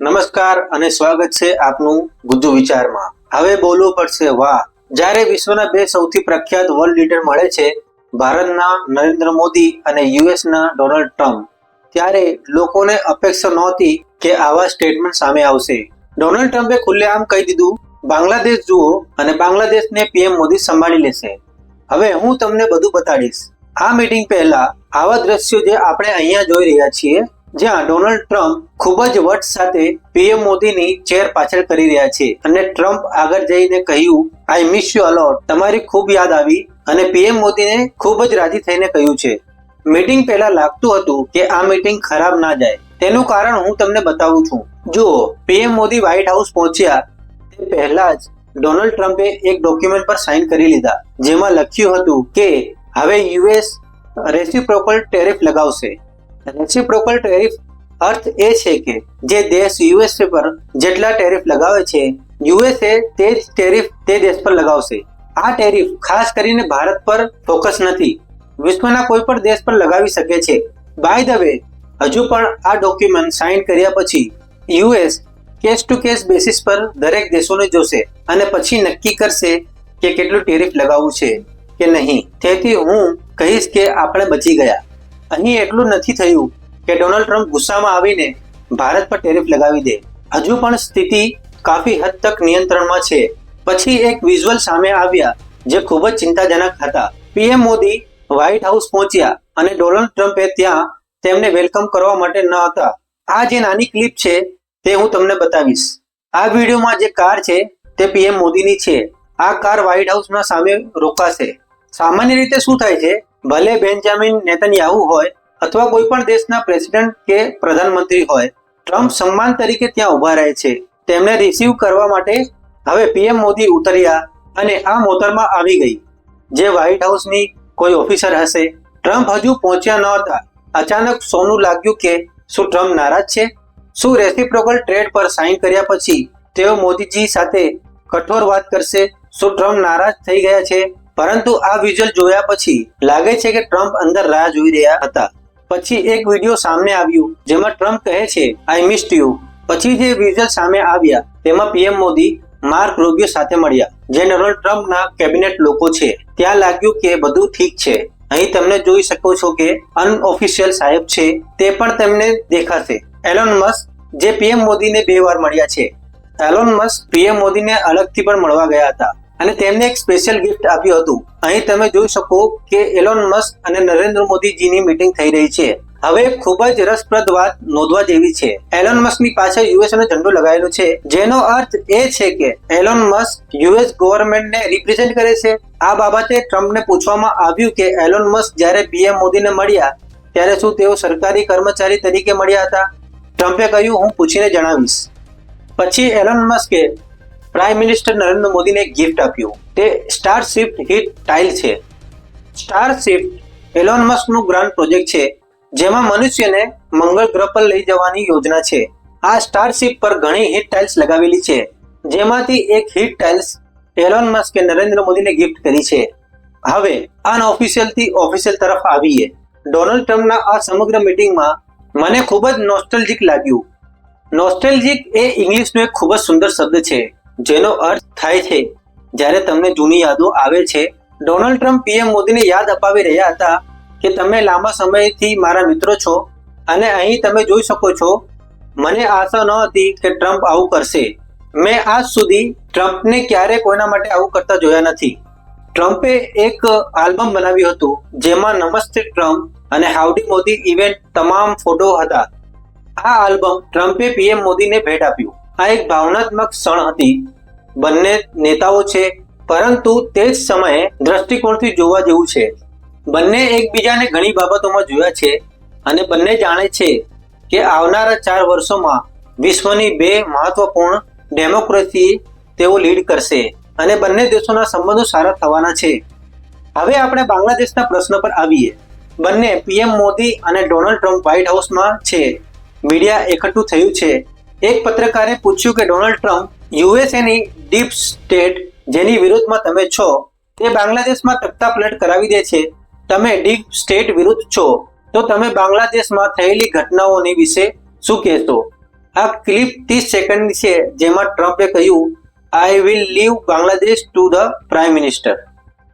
નમસ્કાર અને સ્વાગત છે આપનું ગુજ્જુ વિચારમાં. હવે બોલવું પડશે વાહ. જ્યારે વિશ્વના બે સૌથી પ્રખ્યાત વર્લ્ડ લીડર મળે છે, ભારતના નરેન્દ્ર મોદી અને યુએસના ડોનાલ્ડ ટ્રમ્પ, ત્યારે લોકોને અપેક્ષા નહોતી કે આવા સ્ટેટમેન્ટ સામે આવશે. ડોનાલ્ડ ટ્રમ્પે ખુલ્લેઆમ કહી દીધું, બાંગ્લાદેશ જુઓ અને બાંગ્લાદેશને પીએમ મોદી સંભાળી લેશે. હવે હું તમને બધું બતાડીશ. આ મીટિંગ પહેલા આવા દ્રશ્યો જે આપણે અહીંયા જોઈ રહ્યા છીએ જ્યાં ડોનાલ્ડ ટ્રમ્પ ખૂબ જ વટ સાથે પીએમ મોદીની ચેર પાછળ કરી રહ્યા છે. અને ટ્રમ્પ આગળ જઈને કહ્યું આઈ મિસ યુ અલોટ તમારી ખૂબ યાદ આવી અને પીએમ મોદીને ખૂબ જ રાજી થઈને કહ્યું છે. મીટિંગ પહેલા લાગતું હતું કે આ મીટિંગ ખરાબ ના જાય. તેનું કારણ હું તમને બતાવું છું. જુઓ, પીએમ મોદી વ્હાઇટ હાઉસ પહોંચ્યા. તે પહેલા જ ડોનાલ્ડ ટ્રમ્પે એક ડોક્યુમેન્ટ પર સાઇન કરી લીધા, જેમાં લખ્યું હતું કે, હવે યુએસ રેસિપ્રોકલ ટેરિફ લગાવશે. રેસિપ્રોકલ ટેરિફ અર્થ એ છે કે જે દેશ યુએસએ પર જેટલા ટેરિફ લગાવે છે યુએસએ તે જ ટેરિફ તે દેશ પર લગાવશે. આ ટેરિફ ખાસ કરીને ભારત પર ફોકસ નથી. વિશ્વના કોઈ પણ દેશ પર લગાવી શકે છે. બાય ધ વે હજુ પણ આ ડોક્યુમેન્ટ સાઇન કર્યા પછી US case to case basis પર દરેક દેશોને જોશે અને પછી નક્કી કરશે કે કેટલું ટેરિફ લગાવવું છે કે નહીં. તેથી હું કહીશ કે આપણે બચી ગયા. અહીં એટલું નથી થયું કે ડોનાલ્ડ ટ્રમ્પ ગુસ્સામાં આવીને ભારત પર ટેરિફ લગાવી દે. હજુ પણ સ્થિતિ કાફી હદ તક નિયંત્રણમાં છે. પછી એક વિઝ્યુઅલ સામે આવ્યા જે ખૂબ જ ચિંતાજનક હતા. પીએમ મોદી વ્હાઇટ હાઉસ પહોંચ્યા અને ડોનાલ્ડ ટ્રમ્પે ત્યાં તેમને વેલકમ કરવા માટે ન હતા. આ જે નાની ક્લિપ છે તે હું તમને બતાવીશ. આ વિડીયોમાં જે કાર છે તે પીએમ મોદીની છે. આ કાર વ્હાઇટ હાઉસના સામે રોકાશે. સામાન્ય રીતે શું થાય છે? ભલે બેન્જામિન નેતન્યાહુ હોય અથવા કોઈ પણ દેશના પ્રેસિડેન્ટ કે પ્રધાનમંત્રી હોય, ટ્રમ્પ સન્માન તરીકે ત્યાં ઊભા રહે છે. તેમને રિસીવ કરવા માટે હવે પીએમ મોદી ઉતર્યા અને આ મોતરમાં આવી ગઈ. જે વ્હાઇટ હાઉસની કોઈ ઓફિસર હશે. ટ્રમ્પ હજુ પહોંચ્યા ન હતા. અચાનક સોનું લાગ્યું કે શું ટ્રમ્પ નારાજ છે? શું રેસિપ્રોકલ ટ્રેડ પર સાઇન કર્યા પછી તેઓ મોદીજી સાથે કઠોર વાત કરશે? શું ટ્રમ્પ નારાજ થઈ ગયા છે? પરંતુ આ વિઝ્યુઅલ જોયા પછી લાગે છે કે ટ્રમ્પ અંદર રાહ જોઈ રહ્યા હતા. પછી એક વીડિયો સામે આવ્યું, જેમાં ટ્રમ્પ કહે છે આઈ મિસ્ડ યુ પછી જે વિઝ્યુઅલ સામે આવ્યા, તેમાં પીએમ મોદી, માર્ક રોબિયો સાથે મળ્યા, જે ડોનાલ્ડ ટ્રમ્પના કેબિનેટ લોકો છે. ત્યાં લાગ્યું કે બધું ઠીક છે. અહીં તમને જોઈ શકો છો કે અનઓફિશિયલ સાહેબ છે, તે પણ તેમને દેખાશે. એલોન મસ્ક, જે પીએમ મોદીને બે વાર મળ્યા છે. એલોન મસ્ક પીએમ મોદીને અલગથી પણ મળવા ગયા હતા. અને તેમને એક સ્પેશિયલ ગિફ્ટ આપ્યું હતું. અહીં તમે જોઈ શકો કે એલોન મસ્ક અને નરેન્દ્ર મોદીજીની મીટિંગ થઈ રહી છે. હવે ખૂબ જ રસપ્રદ વાત નોંધવા જેવી છે. એલોન મસ્કની પાછળ યુએસ નો ઝંડો લગાવેલો છે. જેનો અર્થ એ છે કે એલોન મસ્ક યુએસ ગવર્મેન્ટને રિપ્રેઝેન્ટ કરે છે. આ બાબતે ટ્રમ્પને પૂછવામાં આવ્યું કે એલોન મસ્ક જ્યારે પીએમ મોદીને મળ્યા, ત્યારે શું તેઓ સરકારી કર્મચારી તરીકે મળ્યા હતા? ટ્રમ્પે કહ્યું, હું પૂછીને જણાવીશ. પછી એલોન મસ્કે પ્રાઇમ મિનિસ્ટર નરેન્દ્ર મોદીને ગિફ્ટ આપ્યું. તે સ્ટાર શિફ્ટ હિટ ટાઇલ છે. સ્ટાર શિફ્ટ એલોન મસ્કનું ગ્રાન્ડ પ્રોજેક્ટ છે, જેમાં મનુષ્યને મંગળ ગ્રહ પર લઈ જવાની યોજના છે. આ સ્ટારશિપ પર ઘણી હિટ ટાઇલ્સ લગાવેલી છે, જેમાંથી એક હિટ ટાઇલ્સ એલોન મસ્કે નરેન્દ્ર મોદીને ગિફ્ટ કરી છે. હવે અનઓફિશિયલથી ઓફિશિયલ તરફ આવીએ. ડોનાલ્ડ ટ્રમ્પના આ સમગ્ર મિટિંગમાં મને ખૂબ જ નોસ્ટેલ્જિક લાગ્યું. નોસ્ટેલ્જિક એ ઇંગ્લિશનો એક ખૂબ જ સુંદર શબ્દ છે. જેનો અર્થ થાય છે, જ્યારે તમને જૂની યાદો આવે છે. ડોનાલ્ડ ટ્રમ્પ પીએમ મોદીને યાદ અપાવી રહ્યા હતા કે તમે લાંબા સમયથી મારા મિત્રો છો અને અહીં તમે જોઈ શકો છો, મને આશા ન હતી કે ટ્રમ્પ આવું કરશે. મેં આજ સુધી ટ્રમ્પને ક્યારે કોઈના માટે આવું કરતા જોયા નથી. ટ્રમ્પે એક આલ્બમ બનાવ્યું હતું, જેમાં નમસ્તે ટ્રમ્પ અને હાઉડી મોદી ઇવેન્ટ તમામ ફોટો હતા. આ આલ્બમ ટ્રમ્પે પીએમ મોદીને ભેટ આપ્યું. આ એક ભાવનાત્મક ક્ષણ હતી. બંને નેતાઓ છે, પરંતુ તે જ સમયે દ્રષ્ટિકોણથી જોવા જેવું છે. બંને એકબીજાને ઘણી બાબતોમાં જોયા છે અને બંને જાણે છે કે આવનારા ચાર વર્ષોમાં વિશ્વની બે મહત્વપૂર્ણ ડેમોક્રેસી તેઓ લીડ કરશે અને બંને દેશોના સંબંધો સારા થવાના છે. હવે આપણે બાંગ્લાદેશના પ્રશ્ન પર આવીએ. બંને પીએમ મોદી અને ડોનાલ્ડ ટ્રમ્પ વ્હાઇટ હાઉસમાં છે. મીડિયા એકઠું થયું છે. એક પત્રકારે પૂછ્યું કે ડોનાલ્ડ ટ્રમ્પ યુએસએની ડીપ સ્ટેટ જેની વિરુદ્ધમાં તમે છો, તે બાંગ્લાદેશમાં તખ્તા પલટ કરાવી દે છે. તમે ડીપ સ્ટેટ વિરુદ્ધ છો, તો તમે બાંગ્લાદેશમાં થયેલી ઘટનાઓની વિશે શું કહેશો? આ ક્લિપ ત્રીસ સેકન્ડની છે, જેમાં ટ્રમ્પે કહ્યું I will leave Bangladesh to the prime minister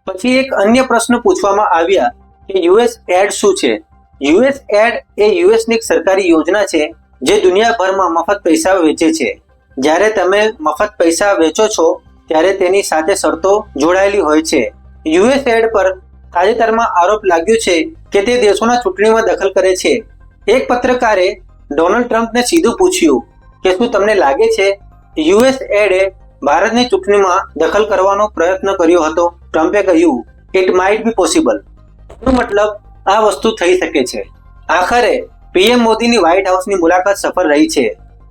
પછી એક અન્ય પ્રશ્ન પૂછવામાં આવ્યા કે યુએસ એડ શું છે? યુએસ એડ એ યુએસની સરકારી યોજના છે જે દુનિયાભરમાં મફત પૈસા વેચે છે. જ્યારે તમે મફત પૈસા વેચો છો, ત્યારે તેની સાથે શરતો જોડાયેલી હોય છે. યુએસ એડ પર તાજેતરમાં આરોપ લાગ્યો છે કે તે દેશોના ચૂંટણીમાં દખલ કરે છે. એક પત્રકારે ડોનાલ્ડ ટ્રમ્પને સીધું પૂછ્યું કે શું તમને લાગે છે યુએસ એડે ભારતની ચૂંટણીમાં દખલ કરવાનો પ્રયત્ન કર્યો હતો? ટ્રમ્પે કહ્યું ઇટ માઇટ બી પોસિબલ મતલબ આ વસ્તુ થઈ શકે છે. આખરે પીએમ મોદીની વ્હાઇટ હાઉસની મુલાકાત સફળ રહી છે.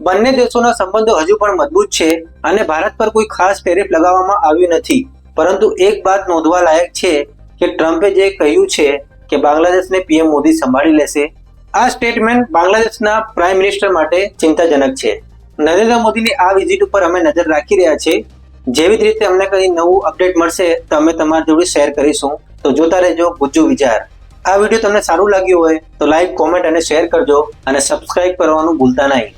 બંને દેશોના સંબંધો હજુ પણ મજબૂત છે અને ભારત પર કોઈ ખાસ ટેરિફ લગાવવામાં આવ્યું નથી. પરંતુ એક વાત નોંધવા લાયક છે કે ટ્રમ્પે જે કહ્યું છે કે બાંગ્લાદેશને પીએમ મોદી સંભાળી લેશે, આ સ્ટેટમેન્ટ બાંગ્લાદેશના પ્રાઇમ મિનિસ્ટર માટે ચિંતાજનક છે. નરેન્દ્ર મોદીની આ વિઝિટ ઉપર અમે નજર રાખી રહ્યા છે જેવી જ રીતે અમને કંઈ નવું અપડેટ મળશે તો અમે તમારી જોડે શેર કરીશું. તો જોતા રહેજો ગુજ્જુ વિચાર. આ વીડિયો તમને સારું લાગ્યું હોય તો લાઈક કોમેન્ટ અને શેર કરજો અને સબસ્ક્રાઇબ કરવાનું ભૂલતા નહીં.